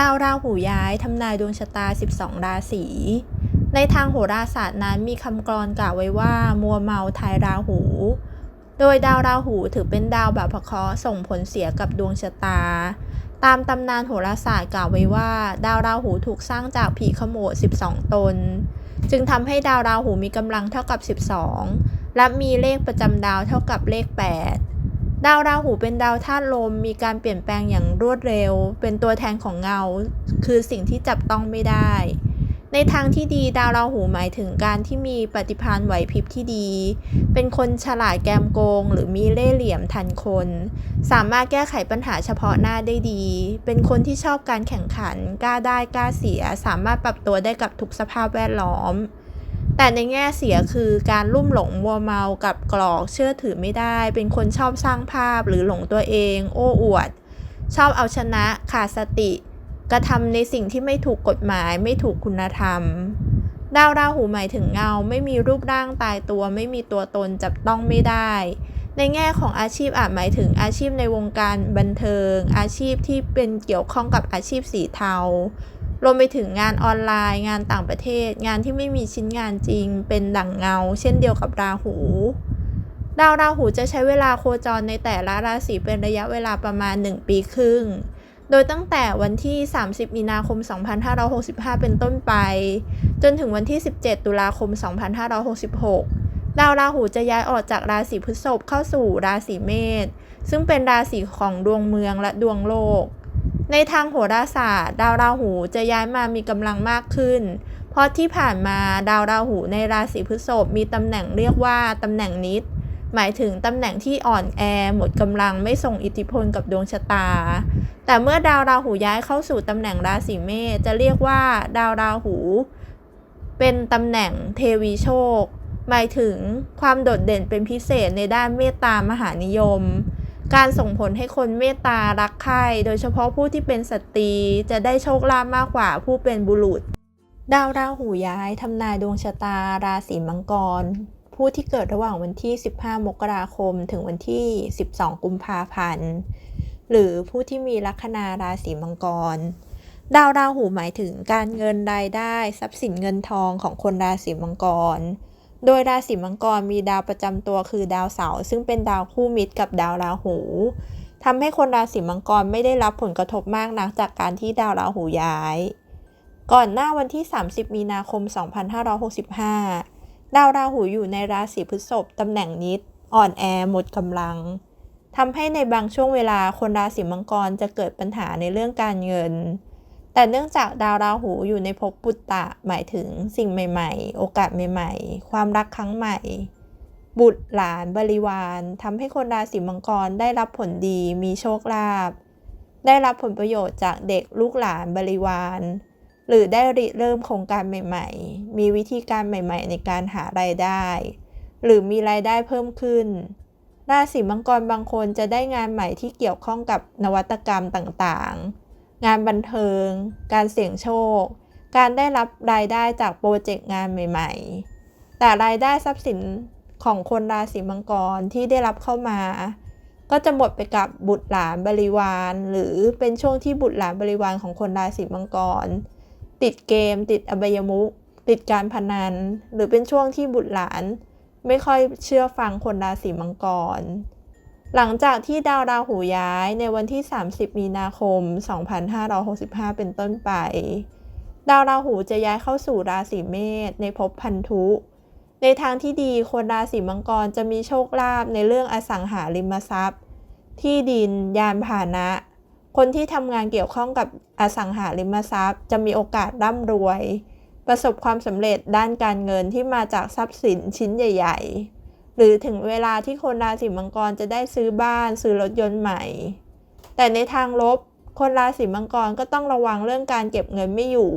ดาวราหูย้ายทำนายดวงชะตา 12 ราศี ในทางโหราศาสตร์นั้นมีคำกรอนกล่าวไว้ว่า มัวเมาทายราหู โดยดาวราหูถือเป็นดาวแบบพเคราะห์ส่งผลเสียกับดวงชะตา ตามตำนานโหราศาสตร์กล่าวไว้ว่า ดาวราหูถูกสร้างจากผีขโมด12 ตน จึงทำให้ดาวราหูมีกำลังเท่ากับ 12 และมีเลขประจำดาวเท่ากับเลข 8 ดาวราหูเป็นดาวธาตุลมมีการเปลี่ยนแปลงอย่างรวดเร็ว เป็นตัวแทนของเงา คือสิ่งที่จับต้องไม่ได้ ในทางที่ดีดาวราหูหมายถึงการที่มีปฏิภาณไหวพริบที่ดี เป็นคนฉลาดแกมโกง หรือมีเล่ห์เหลี่ยมทันคน สามารถแก้ไขปัญหาเฉพาะหน้าได้ดี เป็นคนที่ชอบการแข่งขัน กล้าได้กล้าเสีย สามารถปรับตัวได้กับทุกสภาพแวดล้อม แต่ในแง่เสียคือการลุ่มหลงมัวเมากับกรอกเชื่อถือไม่ได้ เป็นคนชอบสร้างภาพหรือหลงตัวเอง โอ้อวด ชอบเอาชนะขาดสติ กระทำในสิ่งที่ไม่ถูกกฎหมายไม่ถูกคุณธรรมดาวราหูหมายถึงเงาไม่มีรูปร่างตายตัว ไม่มีตัวตนจับต้องไม่ได้ ในแง่ของอาชีพอาจหมายถึงอาชีพในวงการบันเทิง อาชีพที่เป็นเกี่ยวข้องกับอาชีพสีเทา รวมไปถึงงานออนไลน์ งานต่างประเทศ งานที่ไม่มีชิ้นงานจริง เป็นดั่งเงา เช่นเดียวกับราหู ดาวราหูจะใช้เวลาโคจรในแต่ละราศีเป็นระยะเวลาประมาณ 1 ปีครึ่ง โดยตั้งแต่วันที่ 30 มีนาคม 2565 เป็นต้นไป จนถึงวันที่ 17 ตุลาคม 2566 ดาวราหูจะย้ายออกจากราศีพฤษภเข้าสู่ราศีเมษ ซึ่งเป็นราศีของดวงเมืองและดวงโลก ในทางโหราศาสตร์ ดาวราหูจะย้ายมามีกำลังมากขึ้น เพราะที่ผ่านมาดาวราหูในราศีพฤษภมีตำแหน่งเรียกว่าตำแหน่งนิด หมายถึงตำแหน่งที่อ่อนแอหมดกำลังไม่ส่งอิทธิพลกับดวงชะตา แต่เมื่อดาวราหูย้ายเข้าสู่ตำแหน่งราศีเมษจะเรียกว่าดาวราหู เป็นตำแหน่งเทวีโชค หมายถึงความโดดเด่นเป็นพิเศษในด้านเมตตามหานิยม การส่งผลให้คนเมตตารักใคร่โดยเฉพาะผู้ที่เป็นสตรีจะได้โชคลาภมากกว่าผู้เป็นบุรุษ ดาวราหูย้ายทำนายดวงชะตาราศีมังกร ผู้ที่เกิดระหว่างวันที่ 15 มกราคม ถึงวันที่ 12 กุมภาพันธ์ หรือผู้ที่มีลัคนาราศีมังกร ดาวราหูหมายถึงการเงินรายได้ ทรัพย์สินเงินทองของคนราศีมังกร โดยราศีมังกรมีดาวประจำตัวคือดาวเสาร์ซึ่งเป็นดาวคู่มิตรกับดาวราหูทำให้คนราศีมังกรไม่ได้รับผลกระทบมากนักจากการที่ดาวราหูย้าย ก่อนหน้าวันที่ 30 มีนาคม 2565 ดาวราหูอยู่ในราศีพฤษภตำแหน่งนิด อ่อนแอหมดกำลังทำให้ในบางช่วงเวลาคนราศีมังกรจะเกิดปัญหาในเรื่องการเงิน แต่เนื่องจากดาวราหูอยู่ในภพปุตตะหมายถึงสิ่งใหม่ ๆ โอกาสใหม่ ๆ ความรักครั้งใหม่ บุตรหลานบริวารทำให้คนราศีมังกรได้รับผลดีมีโชคลาภได้รับผลประโยชน์จากเด็กลูกหลานบริวาร หรือได้ริเริ่มโครงการใหม่ ๆ มีวิธีการใหม่ ๆ ในการหารายได้ หรือมีรายได้เพิ่มขึ้นราศีมังกรบางคนจะได้งานใหม่ที่เกี่ยวข้องกับนวัตกรรมต่างๆ งานบันเทิง การเสี่ยงโชค การได้รับรายได้จากโปรเจกต์งานใหม่ ๆ แต่รายได้ทรัพย์สินของคนราศีมังกรที่ได้รับเข้ามา ก็จะหมดไปกับบุตรหลานบริวาร หรือเป็นช่วงที่บุตรหลานบริวารของคนราศีมังกร ติดเกม ติดอบายมุขติดการพนัน หรือเป็นช่วงที่บุตรหลาน ไม่ค่อยเชื่อฟังคนราศีมังกร หลังจากที่ดาวราหูย้ายในวันที่ 30 มีนาคม 2565 เป็นต้นไป ดาวราหูจะย้ายเข้าสู่ราศีเมษในภพพันธุ ในทางที่ดีคนราศีมังกรจะมีโชคลาภในเรื่องอสังหาริมทรัพย์ ที่ดิน ยานพาหนะ คนที่ทำงานเกี่ยวข้องกับอสังหาริมทรัพย์ จะมีโอกาสร่ำรวย ประสบความสำเร็จด้านการเงินที่มาจากทรัพย์สินชิ้นใหญ่ ๆ หรือถึงเวลาที่คนราศีมังกรจะได้ซื้อบ้านซื้อรถยนต์ใหม่ แต่ในทางลบ คนราศีมังกรก็ต้องระวังเรื่องการเก็บเงินไม่อยู่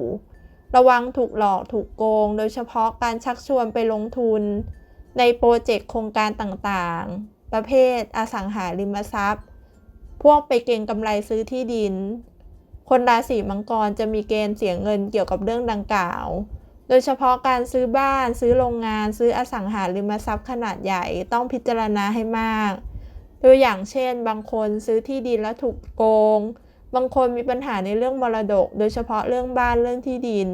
ระวังถูกหลอกถูกโกง โดยเฉพาะการชักชวนไปลงทุน ในโปรเจกต์โครงการต่างๆ ประเภทอสังหาริมทรัพย์ พวกไปเก็งกำไรซื้อที่ดิน คนราศีมังกรจะมีเกณฑ์เสียเงินเกี่ยวกับเรื่องดังกล่าว ดยเฉพาะการซื้อบ้าน ซื้อโรงงาน ซื้ออสังหาริมทรัพย์ขนาดใหญ่ต้องพิจารณาให้มาก ตัวอย่างเช่น บางคนซื้อที่ดินแล้วถูกโกง บางคนมีปัญหาในเรื่องมรดก โดยเฉพาะเรื่องบ้านเรื่องที่ดิน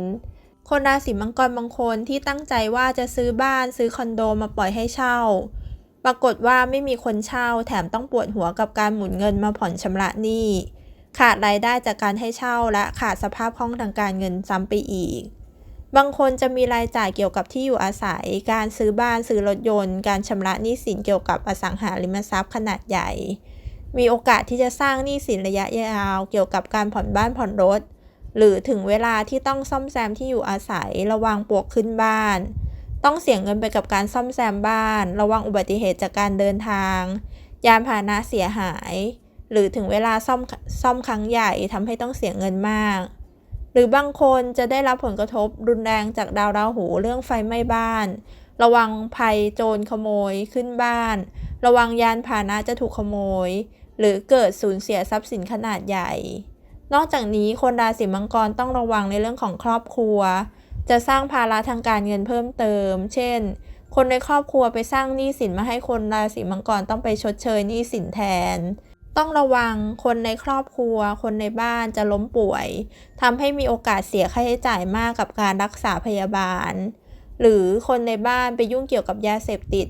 คนราศีมังกรบางคนที่ตั้งใจว่าจะซื้อบ้านซื้อคอนโดมาปล่อยให้เช่า ปรากฏว่าไม่มีคนเช่า แถมต้องปวดหัวกับการหมุนเงินมาผ่อนชำระหนี้ขาดรายได้จากการให้เช่าและขาดสภาพคล่องทางการเงินซ้ำไปอีก บางคนจะมีรายจ่ายเกี่ยวกับที่อยู่อาศัย การซื้อบ้านซื้อรถยนต์ การชำระหนี้สินเกี่ยวกับอสังหาริมทรัพย์ขนาดใหญ่ มีโอกาสที่จะสร้างหนี้สินระยะยาว เกี่ยวกับการผ่อนบ้านผ่อนรถ หรือถึงเวลาที่ต้องซ่อมแซมที่อยู่อาศัย ระวังปลวกขึ้นบ้าน ต้องเสียเงินไปกับการซ่อมแซมบ้าน ระวังอุบัติเหตุจากการเดินทาง ยานพาหนะเสียหาย หรือถึงเวลาซ่อมซ่อมครั้งใหญ่ทำให้ต้องเสียเงินมาก หรือบางคนจะได้รับผลกระทบรุนแรงจากดาวราหูเรื่องไฟไหม้บ้าน ระวังภัยโจรขโมยขึ้นบ้าน ระวังยานพาหนะจะถูกขโมย หรือเกิดสูญเสียทรัพย์สินขนาดใหญ่ นอกจากนี้คนราศีมังกรต้องระวังในเรื่องของครอบครัว จะสร้างภาระทางการเงินเพิ่มเติม เช่น คนในครอบครัวไปสร้างหนี้สินมาให้คนราศีมังกรต้องไปชดเชยหนี้สินแทน ต้องระวังคนในครอบครัว คนในบ้านจะล้มป่วยทำให้มีโอกาสเสียค่าใช้จ่ายมากกับการรักษาพยาบาล หรือคนในบ้านไปยุ่งเกี่ยวกับยาเสพติด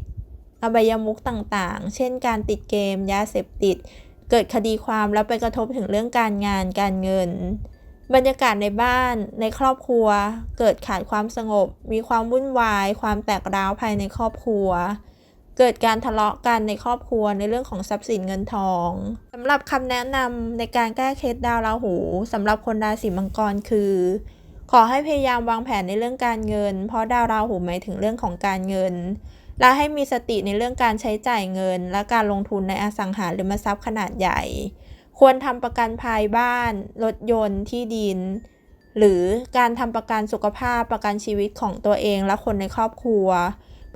อบายมุขต่างๆ เช่นการติดเกม ยาเสพติด เกิดคดีความแล้วไปกระทบถึงเรื่องการงานการเงิน บรรยากาศในบ้านในครอบครัว เกิดขาดความสงบ มีความวุ่นวาย ความแตกร้าวภายในครอบครัว เกิดการทะเลาะกันในครอบครัวในเรื่องของทรัพย์สินเงินทองสำหรับคำแนะนำในการแก้เคล็ดดาวราหูสำหรับคนราศีมังกรคือ ขอให้พยายามวางแผนในเรื่องการเงิน เพราะดาวราหูหมายถึงเรื่องของการเงิน และให้มีสติในเรื่องการใช้จ่ายเงิน และการลงทุนในอสังหาริมทรัพย์ขนาดใหญ่ ควรทำประกันภัยบ้าน รถยนต์ที่ดิน หรือการทำประกันสุขภาพประกันชีวิตของตัวเองและคนในครอบครัว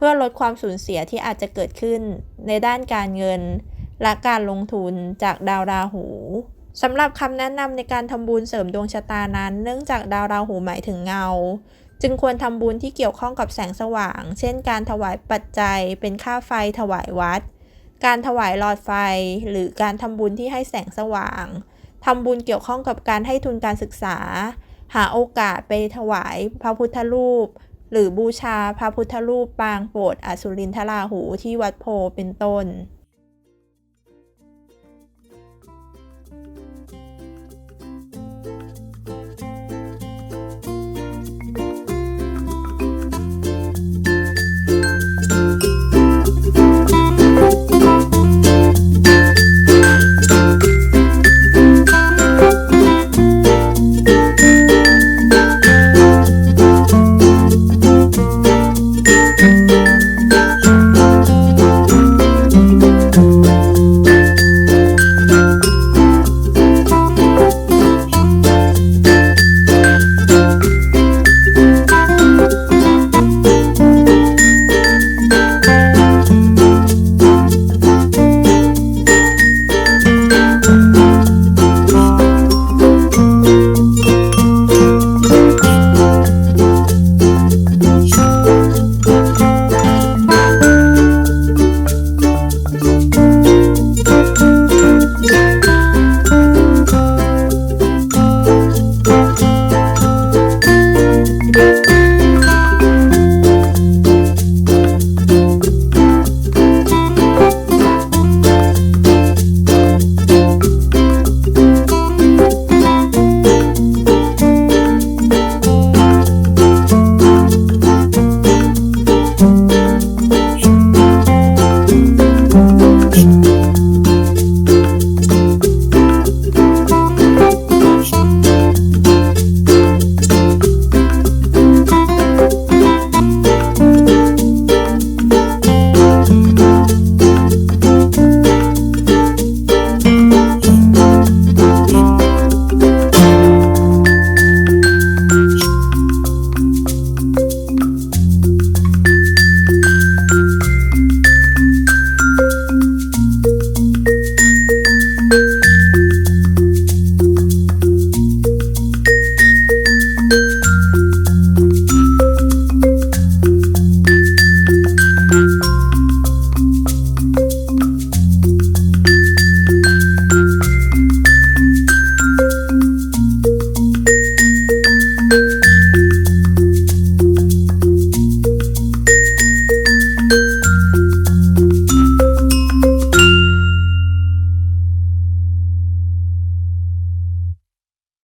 พื่อลดความสูญเสียที่อาจจะเกิดขึ้นในด้านการเงิน และการลงทุนจากดาวราหูสำหรับคำแนะนำในการทำบุญเสริมดวงชะตานั้น เนื่องจากดาวราหูหมายถึงเงา จึงควรทำบุญที่เกี่ยวข้องกับแสงสว่าง เช่น การถวายปัจจัย เป็นค่าไฟถวายวัด การถวายหลอดไฟ หรือการทำบุญที่ให้แสงสว่างทำบุญเกี่ยวข้องกับการให้ทุนการศึกษา หาโอกาสไปถวายพระพุทธรูป หรือบูชาพระพุทธรูปปางโปรดอสุรินทราหูที่วัดโพเป็นต้น